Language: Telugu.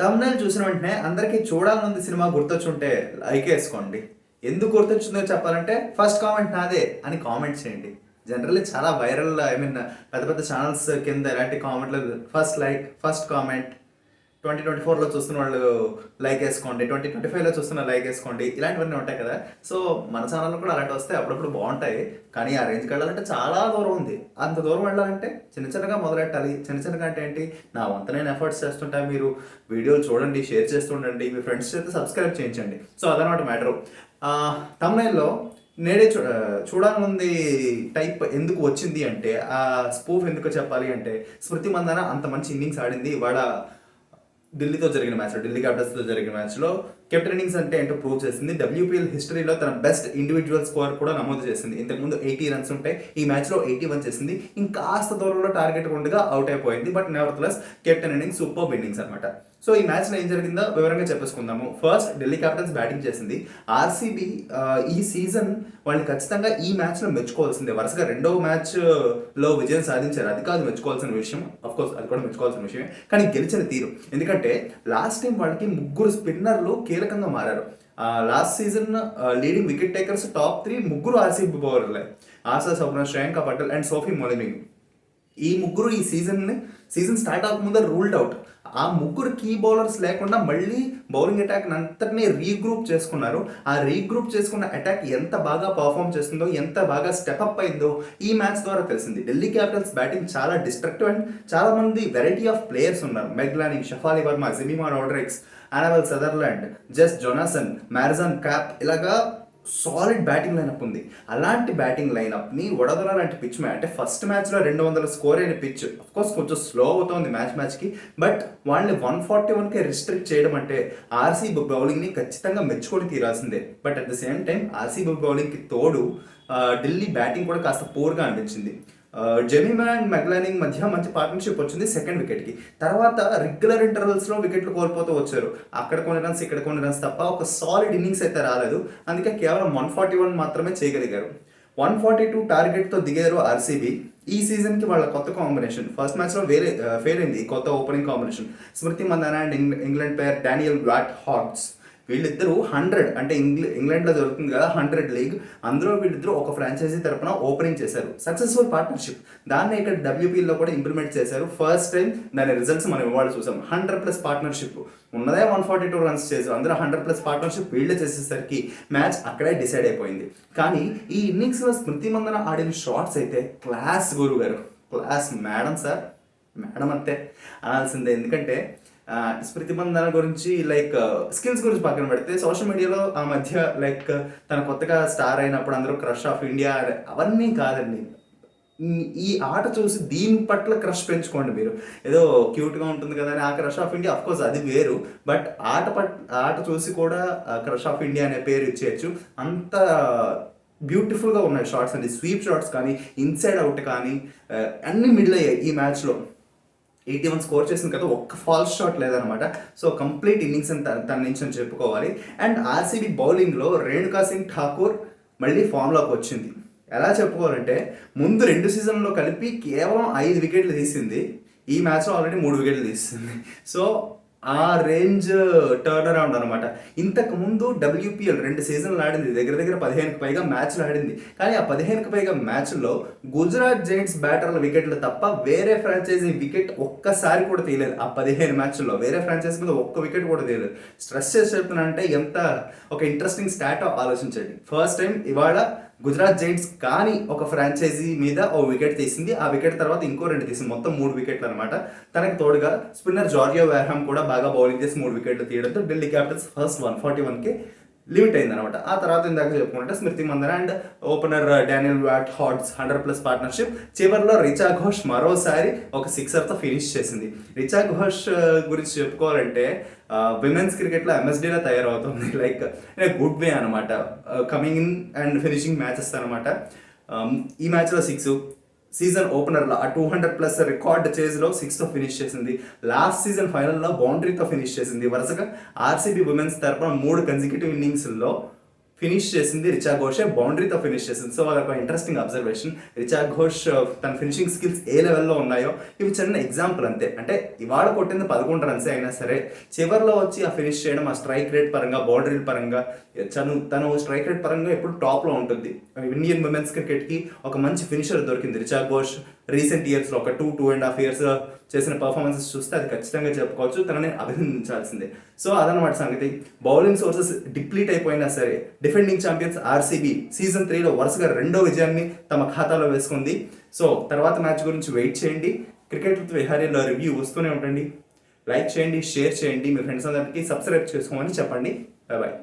తమ్నైల్ చూసిన వెంటనే అందరికీ చూడాలనుంది సినిమా గుర్తొచ్చుంటే లైక్ వేసుకోండి. ఎందుకు గుర్తొచ్చిందో చెప్పాలంటే ఫస్ట్ కామెంట్ నాదే అని కామెంట్ చేయండి. జనరల్లీ చాలా వైరల్ ఐ మీన్ పెద్ద పెద్ద ఛానల్స్ కింద ఎలాంటి కామెంట్లు first like first comment twenty twenty ఫోర్లో చూస్తున్న వాళ్ళు లైక్ వేసుకోండి ట్వంటీ ట్వంటీ ఫైవ్లో చూస్తున్న లైక్ వేసుకోండి ఇలాంటివన్నీ ఉంటాయి కదా. సో మన ఛానల్లో కూడా అలాంటివి వస్తే అప్పుడప్పుడు బాగుంటాయి. కానీ ఆ రేంజ్కి వెళ్ళాలంటే చాలా దూరం ఉంది. అంత దూరం వెళ్ళాలంటే చిన్న చిన్నగా మొదలెట్టాలి. చిన్న చిన్నగా అంటే ఏంటి? నా వంత నేను ఎఫర్ట్స్ చేస్తుంటా. మీరు వీడియోలు చూడండి షేర్ చేస్తుండండి. మీ ఫ్రెండ్స్ చేస్తే సబ్స్క్రైబ్ చేయించండి. సో అదనమాట మ్యాటరు. తమిళలో నేడే చూ చూడాలనుంది టైప్ ఎందుకు వచ్చింది అంటే ఆ స్పూఫ్ ఎందుకు చెప్పాలి అంటే స్మృతి మందన అంత మంచి ఇన్నింగ్స్ ఆడింది. వాడ ఢిల్లీతో జరిగిన మ్యాచ్లో ఢిల్లీ క్యాపిటల్స్తో జరిగిన మ్యాచ్లో కెప్టెన్ ఇన్నింగ్స్ అంటే ఏంటో ప్రూవ్ చేసింది. డబ్ల్యూపీఎల్ హిస్టరీలో తన బెస్ట్ ఇండివిజువల్ స్కోర్ కూడా నమోదు చేసింది. ఇంతకుముందు ఎయిటీ రన్స్ ఉంటాయి ఈ మ్యాచ్లో ఎయిటీ వన్ చేసింది. ఇంకాస్త దూరంలో టార్గెట్ ఉండగా అవుట్ అయిపోయింది. But never plus captain innings super innings అనమాట సో ఈ మ్యాచ్లో ఏం జరిగిందో వివరంగా చెప్పేసుకుందాము. ఫస్ట్ ఢిల్లీ క్యాపిటల్స్ బ్యాటింగ్ చేసింది. ఆర్సీబీ ఈ సీజన్ వాళ్ళని ఖచ్చితంగా ఈ మ్యాచ్లో మెచ్చుకోవాల్సిందే. వరుసగా రెండవ మ్యాచ్లో విజయం సాధించారు. అది కాదు మెచ్చుకోవాల్సిన విషయం. అఫ్ కోర్స్ అది కూడా మెచ్చుకోవాల్సిన విషయమే. కానీ గెలిచిన తీరు. ఎందుకంటే లాస్ట్ టైం వాళ్ళకి ముగ్గురు స్పిన్నర్లు కీలకంగా మారారు. Last season leading wicket takers top three ముగ్గురు RCB బౌలర్లే Asha Sobhana Shreyanka Patel and Sophie Molineux ఈ ముగ్గురు ఈ సీజన్ సీజన్ స్టార్ట్ అవ్వకముందే రూల్డ్ అవుట్ ఆ ముగ్గురు కీ బౌలర్స్ లేకుండా మళ్ళీ బౌలింగ్ అటాక్ అంతటినీ రీగ్రూప్ చేసుకున్నారు. ఆ రీగ్రూప్ చేసుకున్న అటాక్ ఎంత బాగా పర్ఫామ్ చేస్తుందో ఎంత బాగా స్టెప్అప్ అయిందో ఈ మ్యాచ్ ద్వారా తెలిసింది. ఢిల్లీ క్యాపిటల్స్ బ్యాటింగ్ చాలా డిస్ట్రక్టివ్ అండ్ చాలా మంది వెరైటీ ఆఫ్ ప్లేయర్స్ ఉన్నారు. Meg Lanning Shafali Verma Jemimah Rodrigues Annabel Sutherland Jess Jonassen Marizanne Kapp ఇలాగా సాలిడ్ బ్యాటింగ్ లైనప్ ఉంది. అలాంటి బ్యాటింగ్ లైనప్ని వడదల లాంటి పిచ్ మ్యాచ్ అంటే ఫస్ట్ మ్యాచ్లో రెండు వందల స్కోర్ అయిన పిచ్ కోర్స్ కొంచెం స్లో అవుతుంది మ్యాచ్ మ్యాచ్కి బట్ వాళ్ళని వన్ ఫార్టీ వన్కే రిస్ట్రిక్ట్ చేయడం అంటే ఆర్సీబీ బౌలింగ్ని ఖచ్చితంగా మెచ్చుకొని తీరాల్సిందే. But at the same time RCB బౌలింగ్కి తోడు ఢిల్లీ బ్యాటింగ్ కూడా కాస్త పూర్గా అనిపించింది. జెమిమా అండ్ మెగ్లానింగ్ మధ్య మంచి పార్ట్నర్షిప్ వచ్చింది సెకండ్ వికెట్కి తర్వాత రెగ్యులర్ ఇంటర్వెల్స్లో వికెట్లు కోల్పోతూ వచ్చారు. అక్కడ కొన్ని రన్స్ ఇక్కడ కొన్ని రన్స్ తప్ప ఒక సాలిడ్ ఇన్నింగ్స్ అయితే రాలేదు. అందుకే కేవలం వన్ ఫార్టీ వన్ మాత్రమే చేయగలిగారు. వన్ ఫార్టీ టూ టార్గెట్తో దిగారు ఆర్సీబీ ఈ సీజన్కి వాళ్ళ కొత్త కాంబినేషన్ ఫస్ట్ మ్యాచ్లో వేరే ఫెయిల్ అయింది కొత్త opening combination Smriti Mandhana and England player Danielle blot Hodge వీళ్ళిద్దరూ హండ్రెడ్ అంటే ఇంగ్లీ ఇంగ్లాండ్లో జరుగుతుంది కదా హండ్రెడ్ లీగ్. అందులో వీళ్ళిద్దరూ ఒక ఫ్రాంచైజీ తరపున ఓపెనింగ్ చేశారు. Successful partnership. దాన్ని ఇక్కడ డబ్ల్యూపీలో కూడా ఇంప్లిమెంట్ చేశారు. ఫస్ట్ టైం దాని రిజల్ట్స్ మనం ఇవ్వాలి చూసాం. Hundred plus partnership. ఉన్నదే వన్ ఫార్టీ టూ రన్స్ చేశారు. అందులో హండ్రెడ్ ప్లస్ పార్ట్నర్షిప్ వీళ్ళే చేసేసరికి మ్యాచ్ అక్కడే డిసైడ్ అయిపోయింది. కానీ ఈ ఇన్నింగ్స్లో స్మృతి మందన ఆడిన షాట్స్ అయితే క్లాస్ గురువు గారు క్లాస్ మేడం సార్. మేడం అంతే. అనాల్సిందే. ఎందుకంటే ఆ, గురించి లైక్ స్కిల్స్ గురించి పక్కన పెడితే సోషల్ మీడియాలో ఆ మధ్య లైక్ తన కొత్తగా స్టార్ అయినప్పుడు అందరూ క్రష్ ఆఫ్ ఇండియా అవన్నీ కాదండి. ఈ- ఆట చూసి దీని పట్ల క్రష్ పెంచుకోండి మీరు. ఏదో క్యూట్గా ఉంటుంది కదా అని ఆ క్రష్ ఆఫ్ ఇండియా కోర్స్ అది వేరు బట్ ఆట పట్ ఆట చూసి కూడా క్రష్ ఆఫ్ ఇండియా అనే పేరు ఇచ్చేయచ్చు. అంత బ్యూటిఫుల్గా ఉన్నాయి షార్ట్స్ అండి. స్వీప్ షార్ట్స్ కానీ ఇన్సైడ్ అవుట్ కానీ అన్నీ అన్ని మిడిల్ అయ్యాయి ఈ మ్యాచ్లో ఎయిటీ వన్ స్కోర్ చేసింది కదా ఒక్క ఫాల్స్ షాట్ లేదనమాట. సో కంప్లీట్ ఇన్నింగ్స్ అని తన నుంచి అని చెప్పుకోవాలి. అండ్ ఆర్సీబీ బౌలింగ్లో రేణుకా సింగ్ ఠాకూర్ మళ్ళీ ఫామ్లోకి వచ్చింది. ఎలా చెప్పుకోవాలంటే ముందు రెండు సీజన్లో కలిపి కేవలం ఐదు వికెట్లు తీసింది. ఈ మ్యాచ్లో ఆల్రెడీ మూడు వికెట్లు తీసింది. సో ఆ రేంజ్ టర్న్ అరౌండ్ అనమాట ఇంతకు ముందు డబ్ల్యూపీఎల్ రెండు సీజన్లు ఆడింది. దగ్గర దగ్గర పదిహేనుకి పైగా మ్యాచ్లు ఆడింది. కానీ ఆ పదిహేనుకి పైగా మ్యాచ్లో గుజరాత్ జైంట్స్ బ్యాటర్ల వికెట్లు తప్ప వేరే ఫ్రాంచైజీ వికెట్ ఒక్కసారి కూడా తీయలేదు. ఆ పదిహేను మ్యాచ్ల్లో వేరే ఫ్రాంచైజీ మీద ఒక్క వికెట్ కూడా తీయలేదు. స్ట్రెస్ చేసి చెప్తున్నా అంటే ఎంత ఒక ఇంట్రెస్టింగ్ స్టాట్ ఆలోచించండి. ఫస్ట్ టైం ఇవాళ గుజరాత్ జైంట్స్ కానీ ఒక ఫ్రాంచైజీ మీద ఓ వికెట్ తీసింది. ఆ వికెట్ తర్వాత ఇంకో రెండు తీసింది. మొత్తం మూడు వికెట్లు అనమాట తనకు తోడుగా స్పిన్నర్ జార్జియో వ్యాహమ్ కూడా బాగా బౌలింగ్ చేసి మూడు వికెట్లు తీయడంతో Delhi capitals first one forty వన్కి లిమిట్ అయింది అనమాట ఆ తర్వాత ఇందాక చెప్పుకుంటే Smriti Mandhana and opener Danielle Wyatt Hodge hundred plus partnership చివరిలో రిచా ఘోష్ మరోసారి ఒక సిక్సర్తో ఫినిష్ చేసింది. రిచా ఘోష్ uh, గురించి చెప్పుకోవాలంటే విమెన్స్ క్రికెట్లో ఎంఎస్డీలో తయారవుతుంది. లైక్ గుడ్ వే అనమాట coming in and finishing matches అనమాట ఈ మ్యాచ్లో సిక్స్ సీజన్ ఓపెనర్లో ఆ టూ హండ్రెడ్ ప్లస్ రికార్డ్ చేజ్లో సిక్స్తో ఫినిష్ చేసింది. లాస్ట్ సీజన్ ఫైనల్లో బౌండరీతో ఫినిష్ చేసింది. వరుసగా ఆర్సీబీ ఉమెన్స్ తరపున మూడు కన్సిక్యూటివ్ ఇన్నింగ్స్లో ఫినిష్ చేసింది రిచా ఘోషే బౌండరీతో ఫినిష్ చేసింది. సో అదొక ఇంట్రెస్టింగ్ అబ్జర్వేషన్ రిచా ఘోష్ తన ఫినిషింగ్ స్కిల్స్ ఏ లెవెల్లో ఉన్నాయో ఇవి చిన్న ఎగ్జాంపుల్ అంతే. అంటే ఇవాళ కొట్టింది పదకొండు రన్సే అయినా సరే చివరిలో వచ్చి ఆ ఫినిష్ చేయడం ఆ స్ట్రైక్ రేట్ పరంగా బౌండరీ పరంగా తను తను స్ట్రైక్ రేట్ పరంగా ఎప్పుడు టాప్లో ఉంటుంది. ఇండియన్ ఉమెన్స్ క్రికెట్కి ఒక మంచి ఫినిషర్ దొరికింది రిచా ఘోష్. రీసెంట్ ఇయర్స్లో ఒక two two and half years చేసిన పర్ఫార్మెన్సెస్ చూస్తే అది ఖచ్చితంగా చెప్పుకోవచ్చు తనని అభినందించాల్సిందే. సో అదనమాట సంగతి. బౌలింగ్ సోర్సెస్ డిప్లీట్ అయిపోయినా సరే డిఫెండింగ్ ఛాంపియన్స్ ఆర్సీబీ సీజన్ త్రీలో వరుసగా రెండో విజయాన్ని తమ ఖాతాలో వేసుకుంది. సో తర్వాత మ్యాచ్ గురించి వెయిట్ చేయండి. క్రికెట్ విత్ విహారీలో రివ్యూ వస్తూనే ఉండండి. లైక్ చేయండి షేర్ చేయండి. మీ ఫ్రెండ్స్ అందరికీ సబ్స్క్రైబ్ చేసుకోమని చెప్పండి. Bye bye